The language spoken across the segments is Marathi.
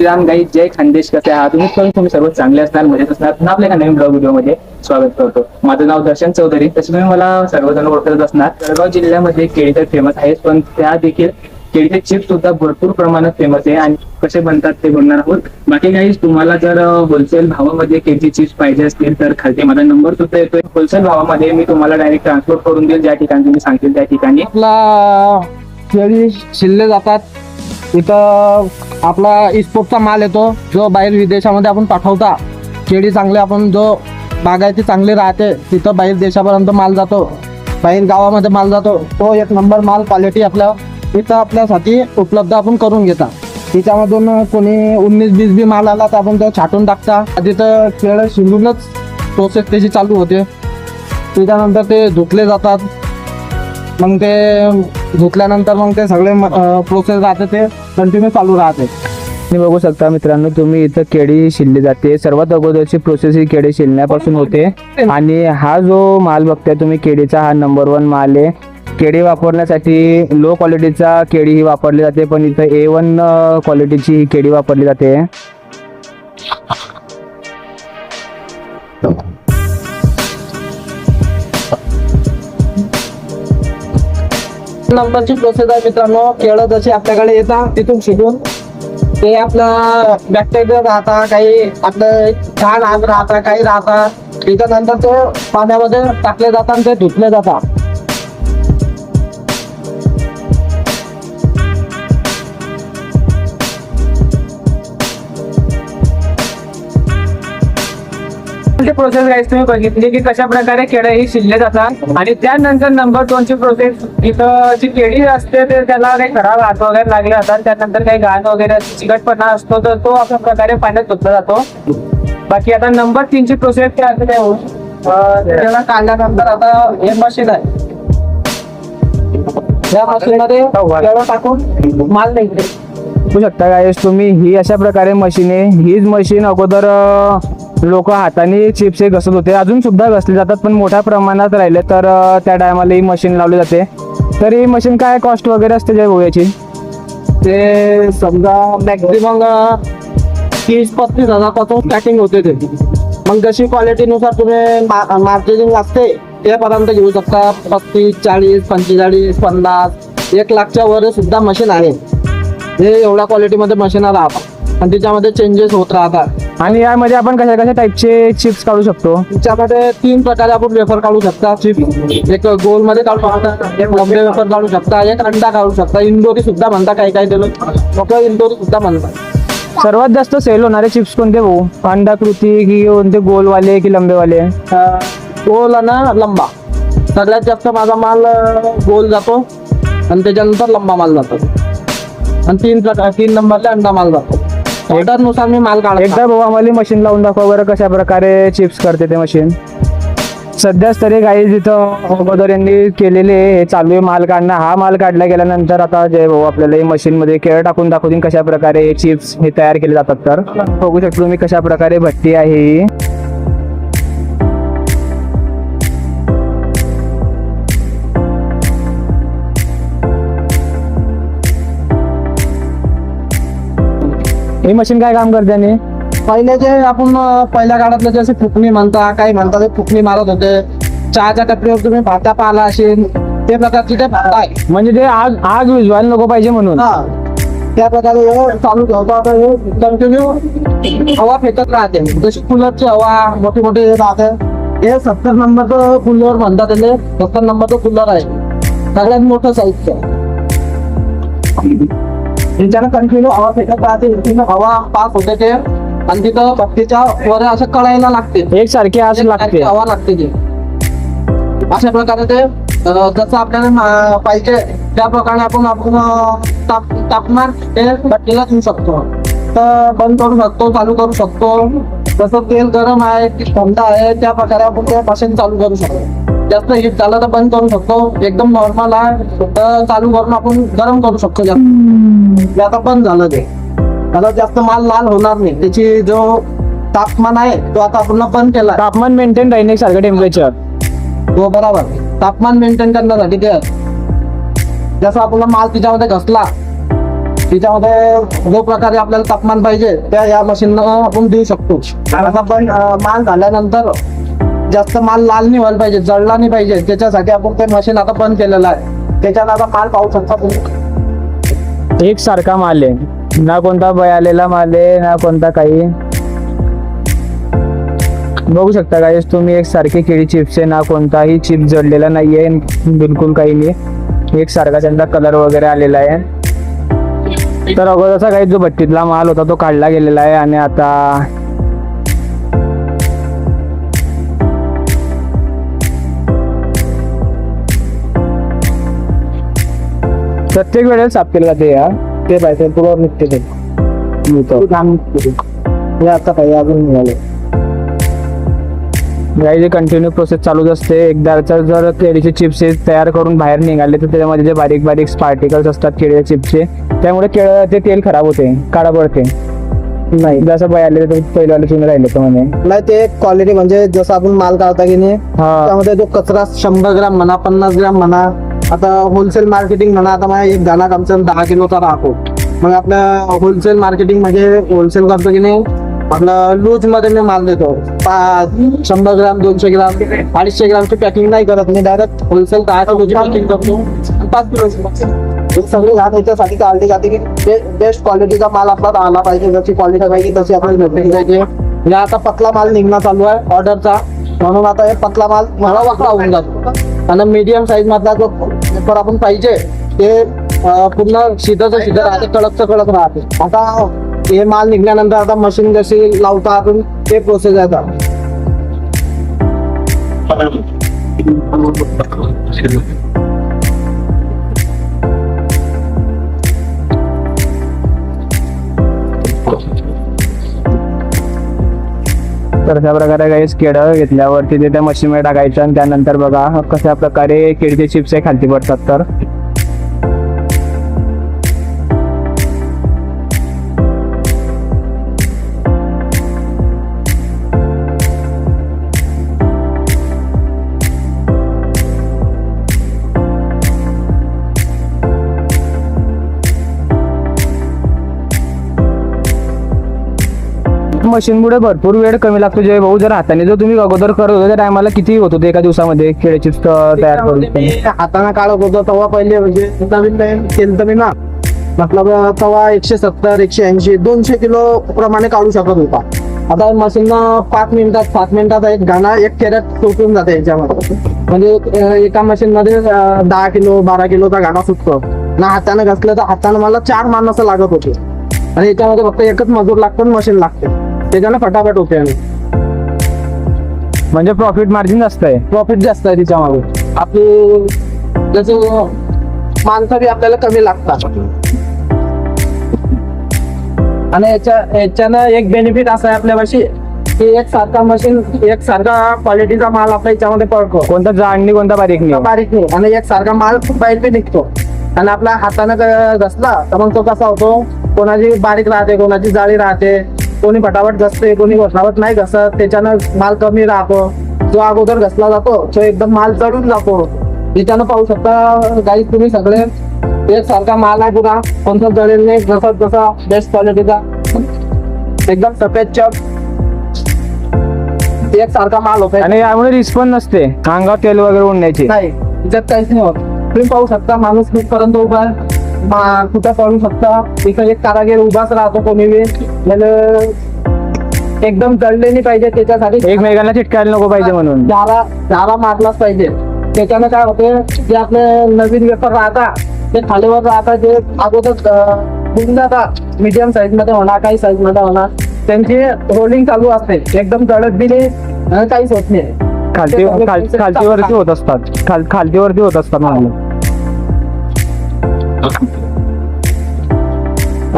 श्रीराम गाई जय खानदेश कसे आहात? तुम्ही पण तुम्ही सर्व चांगले असणार मजेत असणार. पुन्हा आपल्या नवीन ब्लॉग व्हिडिओमध्ये स्वागत करतो. माझं नाव दर्शन चौधरी तसे तुम्ही मला सर्वजण ओळखत असणार. जळगाव जिल्ह्यामध्ये केळी तर फेमस आहे पण त्या देखील केळीचे चिप्स सुद्धा भरपूर प्रमाणात फेमस आहे. आणि कसे बनतात ते बोलणार आहोत. बाकी काही तुम्हाला जर होलसेल भावामध्ये केळीचे चिप्स पाहिजे असतील तर खालती माझा नंबर सुद्धा येतोय. होलसेल भावामध्ये मी तुम्हाला डायरेक्ट ट्रान्सपोर्ट करून देईल ज्या ठिकाणी तुम्ही सांगतील त्या ठिकाणी. केळी शिल्ले जातात. इथं आपला इस्पोर्टचा माल येतो. जो बाहेर विदेशामध्ये आपण पाठवता केळी चांगले आपण जो बागायती चांगली राहते तिथं बाहेर देशापर्यंत माल जातो. बाहेर गावामध्ये माल जातो. तो एक नंबर माल क्वालिटी आपल्या इथं आपल्यासाठी उपलब्ध आपण करून घेता. तिच्यामधून कोणी उन्नीस बीस बी माल आला तर आपण तो छाटून टाकता. तिथं केळं शिंदूनच प्रोसेस त्याची चालू होते. त्याच्यानंतर ते धुतले जातात. मग ते धुतल्यानंतर मग ते सगळे प्रोसेस राहते ते कंटिन्यू चालू राहते. तुम्ही बघू शकता मित्रांनो तुम्ही इथं केळी शिलली जाते. सर्वात अगोदरची प्रोसेस ही केळी शिलण्यापासून होते. आणि हा जो माल बघताय तुम्ही केळीचा हा नंबर वन माल आहे. केळी वापरण्यासाठी लो क्वालिटीचा केळी ही वापरली जाते पण इथं ए वन क्वालिटीची ही केळी वापरली जाते. नंबरची प्रोसेस आहे मित्रांनो. केळं जसे आपल्याकडे येतात तिथून शिकून. ते आपलं बॅक्टेरिया राहता काही आपलं छान आग राहता काही राहता त्याच्यानंतर ते पाण्यामध्ये टाकले जातात आणि ते धुतले जातात. प्रोसेस गाईस तुम्ही बघितली की कशा प्रकारे केळं ही शिजले जातात आणि त्यानंतर नंबर दोन ची प्रोसेस इथं जी केळी असते ते त्याला काही खराब हात वगैरे लागले जातात त्यानंतर काही घाण वगैरे चिकटपणा असतो तर तो अशा प्रकारे पाण्यात धुतला जातो. बाकी आता नंबर तीन ची प्रोसेस काय असते हो? त्याला काढल्यानंतर आता हे मशीन आहे. या टाकून माल नाही. बघू शकता काय तुम्ही ही अशा प्रकारे मशीन आहे. हीच मशीन अगोदर लोक हाताने चिप्स हे घसत होते. अजून सुद्धा घसले जातात पण मोठ्या प्रमाणात राहिले. तर त्या टायमाला ही मशीन लावली जाते. तर ही मशीन काय कॉस्ट वगैरे असते जय भाऊ याची? ते समजा मॅक्झिमम तीस पस्तीस हजारपासून स्टार्टिंग होते ते. मग जशी क्वालिटीनुसार तुम्ही मार्केटिंग असते त्यापर्यंत घेऊ शकता. पस्तीस चाळीस पंचेचाळीस पन्नास एक लाखच्या वर सुद्धा मशीन आहे. हे एवढ्या क्वालिटीमध्ये मशीन राहतात. आणि त्याच्यामध्ये चेंजेस होत राहतात. आणि यामध्ये आपण कशा कशा टाईपचे चिप्स काढू शकतो? त्याच्यामध्ये तीन प्रकारे आपण वेफर काढू शकता चिप्स एक गोलमध्ये काढू शकता एक लंबे वेफर काढू शकता एक अंडा काढू शकता. इंदोरी सुद्धा म्हणता काही काही लोक इंदोरी सुद्धा म्हणतात. सर्वात जास्त सेल होणारे चिप्स कोणते भाऊ? अंडाकृती की कोणते गोलवाले की लंबेवाले? गोल आणि लंबा. सगळ्यात जास्त माझा माल गोल जातो. आणि त्याच्यानंतर लंबा माल जातो. आणि तीन प्रकार तीन नंबरला अंडा माल जातो. ऑर्डरनुसार मी माल काढतो. एकदा भाऊ आम्हाला मशीन लावून दाखवा बरं कशा प्रकारे चिप्स करते ते मशीन सध्याच तरी काही जिथं अगोदर यांनी केलेले हे चालू आहे माल काढणं. हा माल काढला गेल्यानंतर आता जय भाऊ आपल्याला हे मशीन मध्ये केळ टाकून दाखवतील कशा प्रकारे हे चिप्स हे तयार केले जातात तर. बघू शकतो तुम्ही कशा प्रकारे भट्टी आहे ही मशीन काय काम करते आणि? पहिले जे आपण पहिल्या काळातले जसे फुकणी म्हणता काही म्हणता ते फुकणी मारत होते. चहाच्या टपरीवर तुम्ही भाता पाहिला असेल ते प्रकारचे ते भाता आहे म्हणजे ते आग आग विजवायला नको पाहिजे म्हणून. हा. त्या प्रकारे हे चालू ठेवतो. आता हे कंटिन्यू हवा फेकत राहते. जशी कूलरची हवा मोठी मोठी हे राहते. हे सत्तर नंबरचं कूलर म्हणतात त्याले. सत्तर नंबरचं कूलर आहे. सगळ्यात मोठं साईजचं त्याच्यानं कंटिन्यू हवा फेकत राहते. इथून हवा पास होते ते. आणि तिथं भट्टीच्या वर असं कळायला लागते. एकसारखी आग लागते. हवा लागते ते. अशा प्रकारे ते अं, जसं आपल्याला पाहिजे त्या प्रकारे आपण आपण अं, ताप तापमान ते भट्टीला देऊ शकतो. तर बंद करू शकतो चालू करू शकतो. जसं तेल गरम आहे की थंड आहे त्या प्रकारे आपण ते मशीन चालू करू शकतो. जास्त हिट झालं तर बंद करू शकतो. एकदम नॉर्मल आहे. तर चालू करून आपण गरम करू शकतो जास्त. ते आता बंद झालं ते. आता जास्त माल लाल होणार नाही. त्याची जो तापमान आहे तो आता आपण बंद केला तापमान मेंटेन राहील सारखं टेम्परेचर हो बरोबर. तापमान मेंटेन करण्यासाठी ते. जसं आपला माल तिच्यामध्ये घसला त्याच्यामध्ये जो प्रकारे आपल्याला तापमान पाहिजे त्या या मशीननं आपण देऊ शकतो. माल झाल्यानंतर जास्त माल लाल नाही व्हायला पाहिजे जळला नाही पाहिजे. त्याच्यासाठी आपण ते मशीन आता बंद केलेलं आहे. त्याच्यात आता माल पाहू शकता तुम्ही. एक सारखा माल आहे. ना कोणता बयालेला माल आहे ना कोणता काही. बघू शकता काय तुम्ही एक सारखे केळी चिप्स आहे ना कोणताही चिप जडलेला नाहीये बिलकुल काही नाही. एक सारखा त्यांचा कलर वगैरे आलेला आहे. तर अगोदरचा काही जो भट्टीतला माल होता तो काढला गेलेला आहे. आणि आता प्रत्येक साफ केलं जाते या ते पाहिजे पुढे निघते ते. हे आता काही अजून निघाले. गाई जे कंटिन्यू प्रोसेस चालूच असते. एकदाचा जर केळीचे चिप्स तयार करून बाहेर निघाले तर त्याच्यामध्ये जे बारीक बारीक पार्टिकल्स असतात केळीच्या चिप्सचे त्यामुळे केळ ते तेल खराब होते काळा पडते. नाही. जसं आले तर पहिल्यावाले तुम्ही राहिले तर म्हणे. नाही ते क्वालिटी म्हणजे जसं आपण माल काढता की नाही त्यामध्ये जो कचरा शंभर ग्राम म्हणा पन्नास ग्राम म्हणा आता होलसेल मार्केटिंग म्हणा आता माझ्या एक दाना आमचा दहा किलोचा राहतो. मग आपल्या होलसेल मार्केटिंग म्हणजे होलसेल करतो की नाही? आपलं लूजमध्ये मी माल देतो. पाच शंभर ग्राम दोनशे ग्राम अडीचशे ग्रामची पॅकिंग नाही करत मी डायरेक्ट होलसेल दहा किलोची पॅकिंग करतो. पाच किलो. सगळी घात याच्यासाठी काढली जाते की बेस्ट क्वालिटीचा माल आपला आला पाहिजे जशी क्वालिटी पाहिजे तशी आपल्याला भेटली पाहिजे म्हणजे आता पतला माल निघणं चालू आहे ऑर्डरचा म्हणून आता हे पतला माल मला वाकडा होऊन जातो. आणि मीडियम साईज मधला जो पेपर आपण पाहिजे ते पूर्ण शिदचं शिदं राहते कडकचं कडक राहते. आता हे माल निघल्यानंतर आता मशीन जशी लावता आपण ते प्रोसेस आहे आता. तर अशा प्रकारे काही केळं घेतल्यावरती ते त्या मशीनमध्ये टाकायचं आणि त्यानंतर बघा कशा प्रकारे केळीचे चिप्स हे खालती पडतात तर. मशीनमुळे भरपूर वेळ कमी लागतो. जे भाऊ जर हाताने जर तुम्ही अगोदर करत होते त्या टायमाला किती होत होते एका दिवसामध्ये केळी चिप्स तयार करून हाताने काढत होतो तेव्हा पहिले म्हणजे नवीन नवीन केलं मी ना मतलब तेव्हा एकशे सत्तर एकशे ऐंशी दोनशे किलो प्रमाणे काढू शकत होता. आता मशीन पाच मिनिटात पाच मिनिटात एक गाणा एक कॅरेट टोचून जाते याच्यामध्ये. म्हणजे एका मशीन मध्ये दहा किलो बारा किलोचा गाणा सुटतो. ना हाताने घासलं तर हाताने मला चार माणसं लागत होते. आणि याच्यामध्ये फक्त एकच मजूर लागतो मशीन लागते. त्याच्यानं फटाफट होते आणि. म्हणजे प्रॉफिट मार्जिन जास्त आहे. प्रॉफिट जास्त आहे तिच्यामध्ये आपली जसं माणसं बी आपल्याला कमी लागतात. आणि याच्या याच्यानं एक बेनिफिट असं आहे आपल्यापाशी की एक सारखा मशीन एक सारखा क्वालिटीचा माल आपल्या याच्यामध्ये पडतो कोणता जाडणी कोणता बारीक नाही बारीक नाही आणि एक सारखा माल बाहेर बी निघतो. आणि आपल्या हातानं घसला तर मग तो कसा होतो? कोणाची बारीक राहते कोणाची जाळी राहते. कोणी फटाफट घसते कोणी फटाफट नाही घसत त्याच्यानं माल कमी राहतो. जो अगोदर घसला जातो तो एकदम माल चढून जातो. त्याच्यानं पाहू शकता काही तुम्ही सगळे एक सारखा माल आहे पुरा. कोणता जळेल नाही जसा जसा बेस्ट क्वालिटीचा एकदम सफेद चप एक सारखा माल होता आणि यामुळे रिस्क पण नसते. अंगावर तेल वगैरे उडण्याची. नाही त्याच्यात काहीच नाही होत. तुम्ही पाहू शकता माणूस कुठपर्यंत उभा आहे. कुठं पळू शकता? इथं एक कारागीर उभाच राहतो कोणी बी. म्हणजे एकदम जळले नाही पाहिजे त्याच्यासाठी. एकमेकांना चिटकायला नको पाहिजे म्हणून. चारा चारा मारलाच पाहिजे. त्याच्यानं काय होते जे आपले नवीन वेपर राहता ते खालीवर राहता जे अगोदर जातात. मीडियम साईजमध्ये होणार काही साईजमध्ये होणार. त्यांची रोलिंग चालू असते. एकदम जळत आणि काहीच होत नाही. खालती खालतीवरती. होत असतात. खाल खालतीवरती होत असतात म्हणलं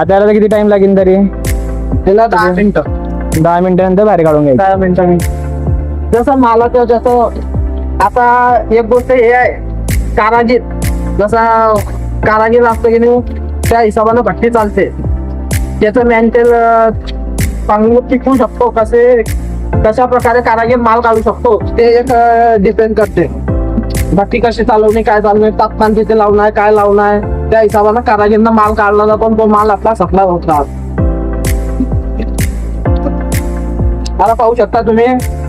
आता याला किती टाइम लागेल तरी? त्याला दहा मिनिटं. दहा मिनिटानंतर बाहेर काढून घ्यायचं. दहा मिनिटांनी. जसं मालाचं जसं आता एक गोष्ट हे आहे कारागीर. जसा कारागीर असतो की नाही त्या हिशोबानं भट्टी चालते. त्याचं मेंटेल चांगलं टिकू शकतो कसे कशा प्रकारे कारागीर माल काढू शकतो ते एक डिपेंड करते. बाकी कशी चालवणे काय चालवणे तापमान किती लावणार काय लावणार आहे त्या हिशोबानं कारागीरनं माल काढला जातो आणि तो माल आपला सप्लाय होत राहतो. आता पाहू शकता तुम्ही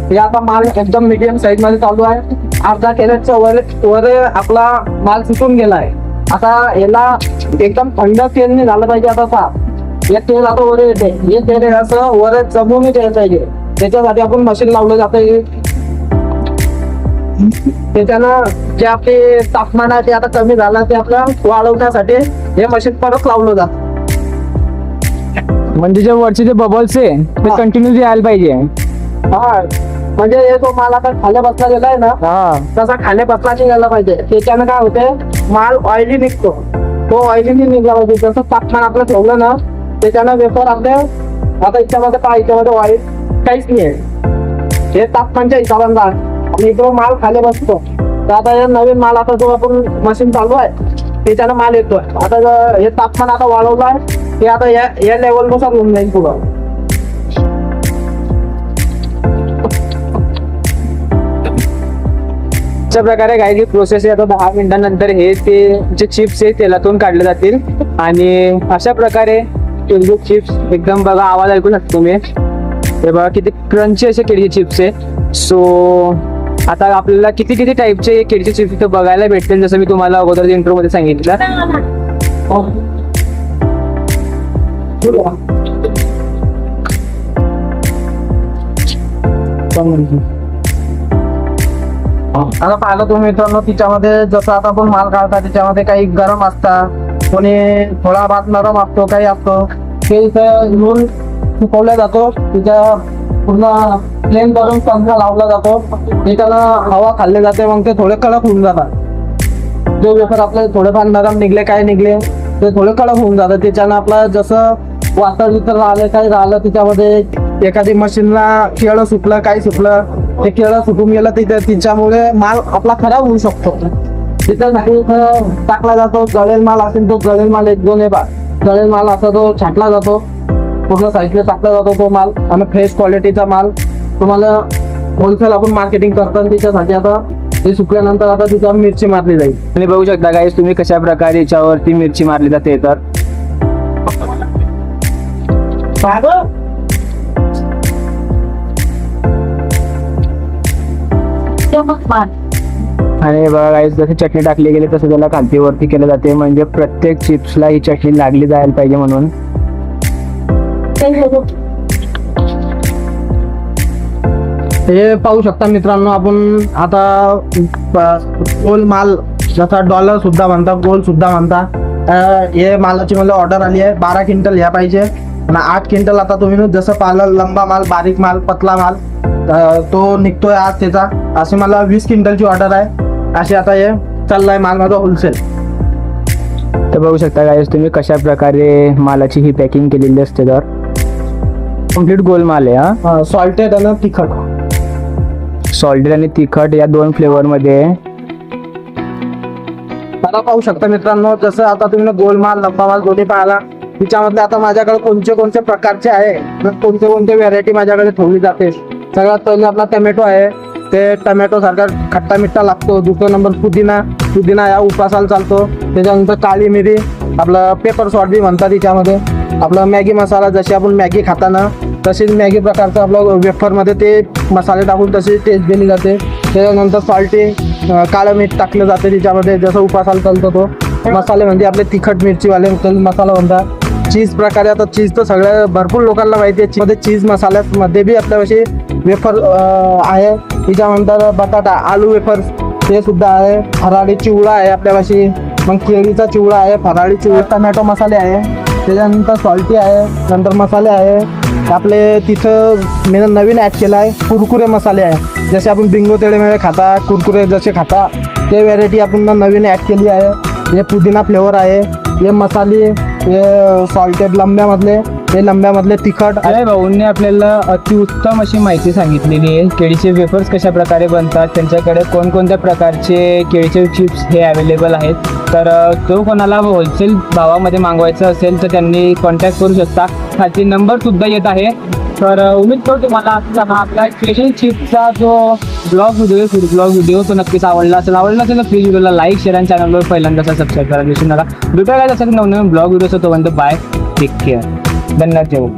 हे आता माल एकदम मीडियम साईजमध्ये चालू आहे. अर्धा कॅरेटच्या वर वर आपला माल सुटून गेलाय आता याला एकदम थंड तेल नाही झालं पाहिजे आता सा हे तेल आता वर येते. हे तेल असं वर जमून द्यायला पाहिजे. त्याच्यासाठी आपण मशीन लावलं जातं त्याच्यानं जे आपले तापमान आहे ते आता कमी झालं ते आपलं वाढवण्यासाठी हे मशीन परत लावलं जातं. म्हणजे जे वरचे जे बबल्स आहे ते हा. कंटिन्यू यायला पाहिजे. हा. म्हणजे हे जो माल आता खाल्या बसला गेलाय ना हा. तसा खाणे बसला निघायला पाहिजे. त्याच्यानं काय होते माल ऑइली निघतो. तो ऑइली नाही निघाला पाहिजे. जसं तापमान आपलं ठेवलं ना त्याच्यानं वेपर आपले आता याच्यामध्ये काय याच्यामध्ये ऑइल काहीच नाही आहे. हे तापमानच्या हिशोबाने राहत. आणि जो माल खाली बसतो. तर आता हे नवीन माल आता जो आपण मशीन चालू आहे त्याच्यानं माल येतोय. आता हे तापमान आता वाढवलं आहे ते आता या या लेवलनुसार होऊन जाईल पुढं. अशा प्रकारे काय की प्रोसेस आहे आता दहा मिनिटांनंतर हे ते जे चिप्स आहे तेलातून काढले जातील. आणि अशा प्रकारे केळीचे चिप्स एकदम बघा आवाज ऐकू शकतो मी हे बघा किती क्रंची असे केळीचे चिप्स आहे. सो आता आपल्याला किती किती टाईपचे केळीचे चिप्स इथे बघायला भेटतील जसं मी तुम्हाला अगोदर इंट्रो मध्ये सांगितलं. आता पाहिलं तुम्ही मित्रांनो तिच्यामध्ये जसं आता आपण माल काढता त्याच्यामध्ये काही गरम असतात कोणी थोडा भात नरम असतो काही असतो ते इथं घेऊन सुकवला जातो तिच्या पूर्ण प्लेन करून पंखा लावला जातो. त्याच्यानं हवा खाल्ली जाते मग ते थोडे कडक होऊन जातात. जो वेफर आपले थोडेफार नरम निघले काय निघले ते थोडे कडक होऊन जातात. त्याच्यानं आपलं जसं वातर इतर राहिलं काही राहिलं त्याच्यामध्ये एखादी मशीनला केळं सुटलं काही सुटलं ते केळं सुटून गेलं तिथे तिच्यामुळे माल आपला खराब होऊ शकतो. तिथं टाकला जातो जळेल माल असेल तो जळेल माल एक दोन बा जळेल माल असा तो छाटला जातो. पूर्ण साईडला टाकला जातो तो माल आणि फ्रेश क्वालिटीचा माल. तुम्हाला होलसेल आपण मार्केटिंग करतो त्याच्यासाठी आता ते सुकल्यानंतर आता तिच्यावर मिरची मारली जाईल. आणि बघू शकता गाईस तुम्ही कशा प्रकारे याच्यावरती मिरची मारली जाते तर. आणि बघा गाईस जशी चटणी टाकली गेली तसं त्याला खालती वरती केलं जाते. म्हणजे प्रत्येक चिप्सला ही चटणी लागली जायला पाहिजे म्हणून. हे पाहू शकता मित्रांनो आपण आता गोल माल जसा डॉलर सुद्धा म्हणता गोल सुद्धा म्हणता हे मालाची मला ऑर्डर आली आहे. बारा क्विंटल ह्या पाहिजे. आणि आठ क्विंटल आता तुम्ही जसं पाहिलं लंबा माल बारीक माल पतला माल तो निघतोय आज त्याचा. अशी मला वीस क्विंटलची ऑर्डर आहे. अशी आता हे चाललाय माल माझा होलसेल तर बघू शकता काय तुम्ही कशा प्रकारे मालाची ही पॅकिंग केलेली असते तर. कंप्लीट गोल माल आहे हा. सॉल्टेड आणि तिखट. सॉल्टेड आणि तिखट या दोन फ्लेवर मध्ये. आहे. आता पाहू शकता मित्रांनो जसं आता तुम्ही गोलमाल लंबा माल दोन्ही पाहिला तिच्यामधले आता माझ्याकडे कोणते कोणते प्रकारचे आहे? कोणते कोणते व्हरायटी माझ्याकडे ठेवली जाते? सगळ्यात पहिले आपला टमॅटो आहे. ते टमॅटो सारखा खट्टा मिठ्ठा लागतो. दुसरा नंबर पुदिना. पुदिना या उपासाला चालतो. त्याच्यानंतर काळी मिरी आपलं पेपर सॉल्ट बी म्हणतात त्याच्यामध्ये आपलं मॅगी मसाला जशी आपण मॅगी खाताना तशीच मॅगी प्रकारचं आपलं वेफरमध्ये ते मसाले टाकून तशी टेस्ट दिली जाते त्याच्यानंतर सॉल्टी काळं मीठ टाकलं जाते त्याच्यामध्ये जसं उपासाला चालतो तो. मसाले म्हणजे आपले तिखट मिरचीवाले मसाला म्हणतात. चीज प्रकारे आता चीज तर सगळ्या भरपूर लोकांना माहिती आहे. मध्ये चीज मसाल्यामध्ये बी आपल्यापाशी वेफर आहे. त्याच्यानंतर बटाटा आलू वेफर्स ते सुद्धा आहे. फराळी चिवडा आहे आपल्यापाशी. मग केळीचा चिवडा आहे फराळी चिवडा टमॅटो मसाले आहे. त्याच्यानंतर सॉल्टी आहे नंतर मसाले आहे. आपले तिथं मी नवीन ॲड केला आहे कुरकुरे मसाले आहे. जसे आपण बिंगो तेळे खाता कुरकुरे जसे खाता ते व्हेरायटी आपण नवीन ॲड केली आहे. हे पुदिना फ्लेवर आहे. हे मसाले हे सॉल्टेड लंब्यामधले. हे लंब्यामधले तिखट अरे भाऊंनी आपल्याला अतिउत्तम अशी माहिती सांगितलेली आहे. केळीचे वेफर्स कशा प्रकारे बनतात त्यांच्याकडे कोणकोणत्या प्रकारचे केळीचे चिप्स हे अवेलेबल आहेत. तर तो कोणाला होलसेल भावामध्ये मागवायचं असेल तर त्यांनी कॉन्टॅक्ट करू शकता. खालची नंबरसुद्धा येत आहे. तर उमेद करतो तुम्हाला हा आपला स्पेशल चिप्सचा जो blog video food blog video तो नक्कीच आवडला असेल. आवडला असेल तर प्लीज व्हिडिओला लाईक शेअर आणि चॅनलवर पहिल्यांदा सबस्क्राईब करायला विसरू नका. भेटायला असेल नवनवीन ब्लॉग व्हिडिओ तो म्हणतो बाय टेक केअर bernabéu